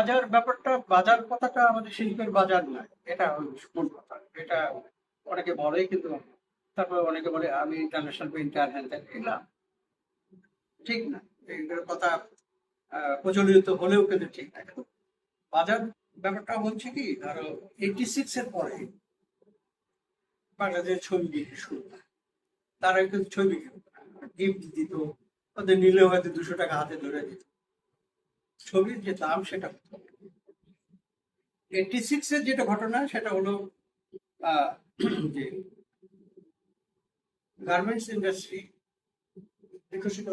বাজার ব্যাপারটা, বাজার কথাটা আমাদের শিল্পের বাজার নয়। এটা মূল কথা। এটা অনেকে বলেই কিন্তু তারপর অনেকে বলে, আমি ইন্টারন্যাশনাল পেইন্টার হ্যান ঠিক না। এইগুলোর কথা প্রচলিত হলেও কিন্তু ঠিক না। বাজার ব্যাপারটা হচ্ছে কি, ধরো এইটি সিক্স এর পরে বাংলাদেশের ছবি বিক্রি শুরু তারা কিন্তু ছবি বিক্রি গিফট দিত, ওদের নিলেও হয়তো দুশো টাকা হাতে ধরে দিত। ছবির যে দাম, সেটা এইটি সিক্স এর যেটা ঘটনা, সেটা হলো যে গার্মেন্টস ইন্ডাস্ট্রি বিকশিত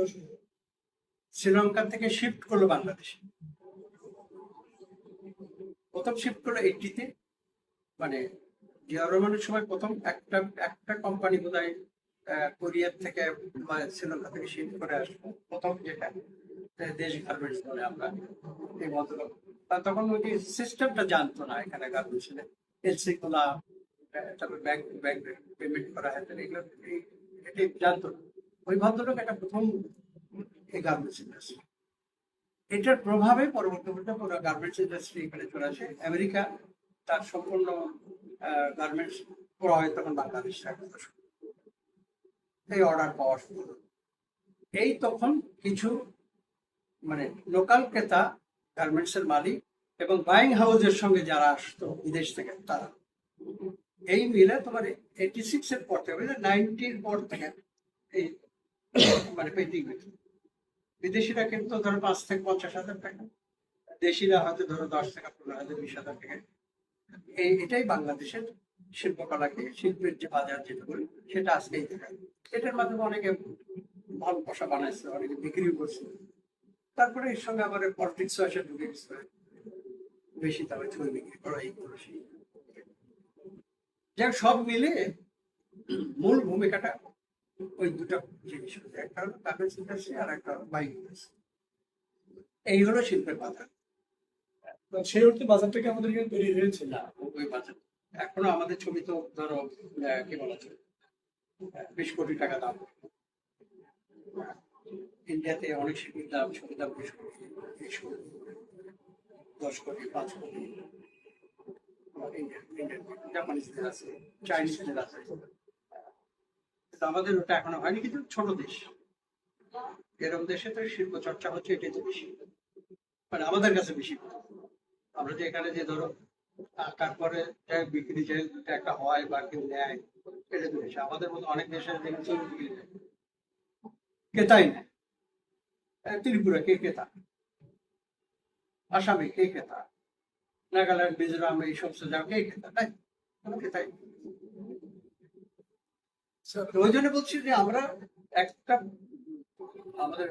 শ্রীলঙ্কা থেকে শিফট করল বাংলাদেশে। প্রথম শিফট করল এইটিতে মানে জিয়াউর রহমানের সময় প্রথম একটা একটা কোম্পানি বোধ হয় কোরিয়ার থেকে শ্রীলঙ্কা থেকে শিফট করে আসলো। প্রথম যেটা, দেশ গার্মেন্টস বলে আমরা এই তা তখন ওই সিস্টেমটা জানতো না এখানে গার্মেন্টস এলসি খোলা তারপর ব্যাংক ব্যাংক পেমেন্ট করা হয় এগুলো এটি জানতো না। ওই ভদ্রলোক এটা প্রথম এই গার্মেন্টস ইন্ডাস্ট্রি এটার প্রভাবে পরবর্তীতে পুরো গার্মেন্টস ইন্ডাস্ট্রি এখানে চলে আসে। আমেরিকা, তার সম্পূর্ণ গার্মেন্টস প্রভাবে তখন বাংলাদেশ এই অর্ডার পাওয়া শুরু এই তখন কিছু মানে লোকাল ক্রেতা গার্মেন্টস এর মালিক এবং বাইং হাউসের সঙ্গে যারা আসতো বিদেশ থেকে, তারা। এই মিলে তোমার এইটি সিক্স এর পর থেকে নাইনটির পর থেকে এই মানে পেন্টিং বিদেশিরা কিন্তু ধরো পাঁচ থেকে পঞ্চাশ হাজার টাকা, দেশিরা হয়তো ধরো দশ থেকে পনেরো হাজার, বিশ হাজার টাকা। এই এটাই বাংলাদেশের শিল্পকলাকে, শিল্পের যে বাজার যেটা বলি, সেটা আজকেই দেখা এটার মাধ্যমে অনেকে ভালো পয়সা বানাইছে, অনেকে বিক্রিও করছে। তারপরে এর সঙ্গে আবার পলিটিক্স এসে ঢুকে গেছে। বেশি দামে ছবি বিক্রি করা এই করো সেই। যাই সব মিলে মূল ভূমিকাটা ওই দুটো জিনিস হচ্ছে। একটা হলো কাগজ ইন্ডাস্ট্রি আর একটা হলো বাইক ইন্ডাস্ট্রি এই হলো শিল্পের বাজার। সেই অর্থে বাজারটাকে আমাদের এখানে তৈরি হয়েছে? না ওই বাজার এখনও আমাদের ছবি তো ধরো কি বলা যায় আহ, বিশ কোটি টাকা দাম। ইন্ডিয়াতে অনেক বিশ কোটি দশ কোটি, পাঁচ কোটি জাপানিজদের আছে চাইনিজদের আছে। আমাদের ওটা এখনও হয়নি, কিন্তু ছোট দেশ। এরকম দেশে তো শিল্প চর্চা হচ্ছে, এটাই তো বেশি। মানে আমাদের কাছে বেশি। আমরা যে এখানে যে ধরো তারপরে বিক্রি যে একটা হয় বা কেউ নেয়, এটা তো বেশি। আমাদের মতো অনেক বিক্রি নেয় ক্রেতাই নেয় ত্রিপুরা কে ক্রেতা আসামে কে ক্রেতা নাগাল্যান্ড, মিজোরাম এই সমস্ত জায়গা কে ক্রেতা তাই কোনো ক্রেতাই ওই জন্য বলছি যে আমরা একটা আমাদের